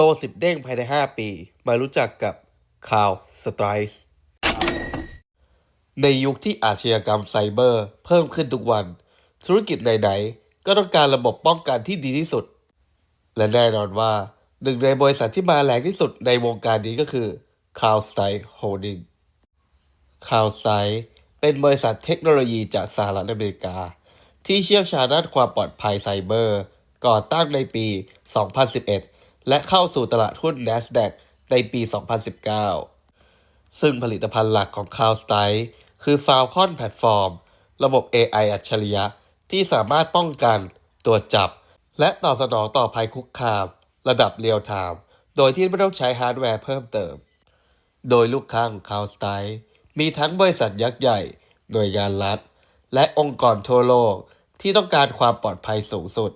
โตสิบเด้งภายใน 5 ปี มารู้จักกับคาวสไตรส์ในยุคที่อาชญากรรมไซเบอร์ เพิ่มขึ้นทุกวัน ธุรกิจไหนๆ ก็ต้องการระบบป้องกันที่ดีที่สุด และแน่นอนว่า หนึ่งในบริษัทที่มาแรงที่สุดในวงการนี้ก็คือ c l o u d s t y Holding c l o u d s t y เป็นบริษัทเทคโนโลยีจากสหรัฐอเมริกา ที่เชี่ยวชาญด้านความปลอดภัยไซเบอร์ ก่อตั้งในปี 2011 และเข้าสู่ตลาดหุ้น NASDAQ ในปี 2019 ซึ่งผลิตภัณฑ์หลักของ c l o u d s t y คือ Falcon Platform ระบบ AI อัจฉริยะ ที่สามารถป้องกัน ตรวจจับ และตอบสนองต่อภัยคุกคาม ระดับเรียลไทม์โดยที่ไม่ต้องใช้ฮาร์ดแวร์เพิ่มเติม โดยลูกค้าของ c l o u d s t y มีทั้งบริษัทยักษ์ใหญ่ หน่วยงานรัฐ และองค์กรทั่วโลกที่ต้องการความปลอดภัยสูงสุด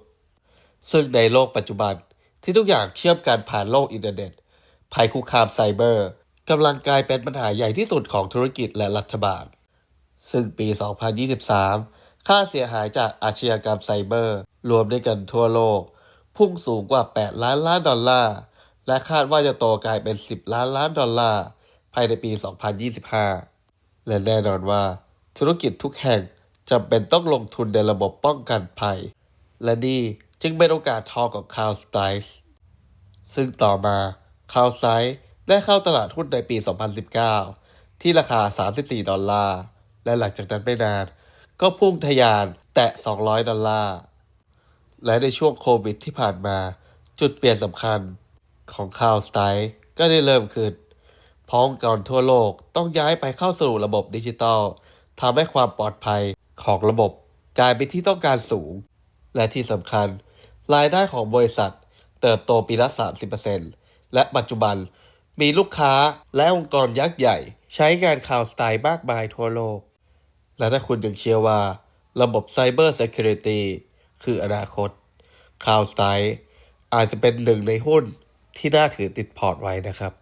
ซึ่งในโลกปัจจุบัน ที่ทุกอย่างเชื่อมกันผ่านโลกอินเทอร์เน็ต ภัยคุกคามไซเบอร์กำลังกลายเป็นปัญหาใหญ่ที่สุดของธุรกิจและรัฐบาล ซึ่งปี 2023 ค่าเสียหายจากอาชญากรรมไซเบอร์ รวมด้วยกันทั่วโลก พุ่งสูงกว่า 8 ล้านล้านดอลลาร์ และคาดว่าจะโตกลายเป็น 10 ล้านล้านดอลลาร์ ภายในปี 2025 และแน่นอนว่า ธุรกิจทุกแห่งจำเป็นต้องลงทุนในระบบป้องกันภัย และนี่ จึงเป็นโอกาสทองของ c l o u d s t y ซึ่งต่อมา c l o u d s i ได้เข้าตลาดหุ้นในปี 2019 ที่ราคา 34 ดอลลาร์ และหลังจากนั้นไม่นาน ก็พุ่งทะยานแตะ 200 ดอลลาร์ และในช่วงโควิดที่ผ่านมา จุดเปลี่ยนสำคัญของ c l o u d s t y ก็ได้เริ่มขึ้นพราะองค์กรทั่วโลกต้องย้ายไปเข้าสู่ระบบดิจิทัลทำให้ความปลอดภัยของระบบกลายเป็นที่ต้องการสูง และที่สำคัญ รายได้ของบริษัท เติบโตปีละ 30%และปัจจุบันมีลูกค้าและองค์กรยักษ์ใหญ่ ใช้งานข่าวสไตล์มากมายทั่วโลก และถ้าคุณยังเชื่อว่า ระบบไซเบอร์ Security คืออนาคต Cloud s t y อาจจะเป็นหนึ่งในหุ้นที่น่าถือติดพอร์ตไว้นะครับ